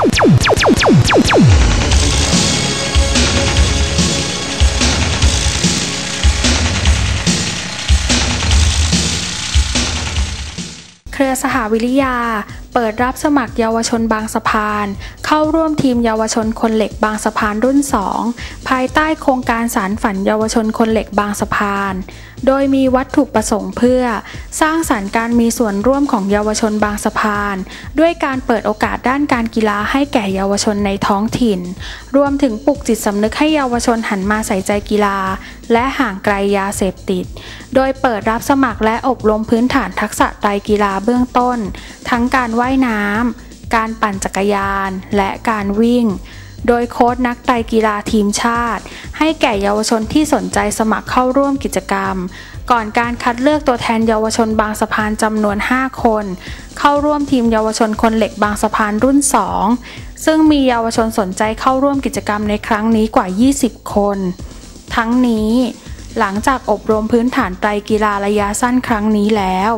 เครือสหวิริยาเปิดรับสมัครเยาวชนบางสะพาน เข้าร่วมทีมเยาวชนคนเหล็กบางสะพานรุ่น 2 ภายใต้โครงการสารฝันเยาวชนคนเหล็กบางสะพาน โดยมีวัตถุประสงค์เพื่อ สร้างสรรค์การมีส่วนร่วมของเยาวชนบางสะพาน ด้วยการเปิดโอกาสด้านการกีฬาให้แก่เยาวชนในท้องถิ่น รวมถึงปลุกจิตสำนึกให้เยาวชนหันมาใส่ใจกีฬา และห่างไกลยาเสพติด โดยเปิดรับสมัครและอบรมพื้นฐานทักษะไตรกีฬาเบื้องต้น ทั้งการว่ายน้ำ การปั่นจักรยาน และการวิ่ง โดยโค้ชนักไตกีฬาทีมชาติ ให้แก่เยาวชนที่สนใจสมัครเข้าร่วมกิจกรรม ก่อนการคัดเลือกตัวแทนเยาวชนบางสะพานจำนวน 5 คน เข้าร่วมทีมเยาวชนคนเหล็กบางสะพานรุ่น 2 ซึ่งมีเยาวชนสนใจเข้าร่วมกิจกรรมในครั้งนี้กว่า 20 คน ทั้งนี้หลังจากอบรมพื้นฐานไตรกีฬาระยะสั้นครั้งนี้แล้ว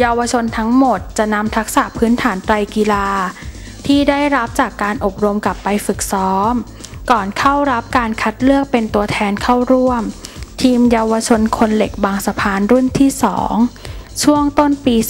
เยาวชนทั้งหมดจะนำทักษะพื้นฐานไตรกีฬา ที่ได้รับจากการอบรมกลับไปฝึกซ้อม ก่อนเข้ารับการคัดเลือกเป็นตัวแทนเข้าร่วม ทีมเยาวชนคนเหล็กบางสะพานรุ่นที่ 2 ช่วงต้นปี 2556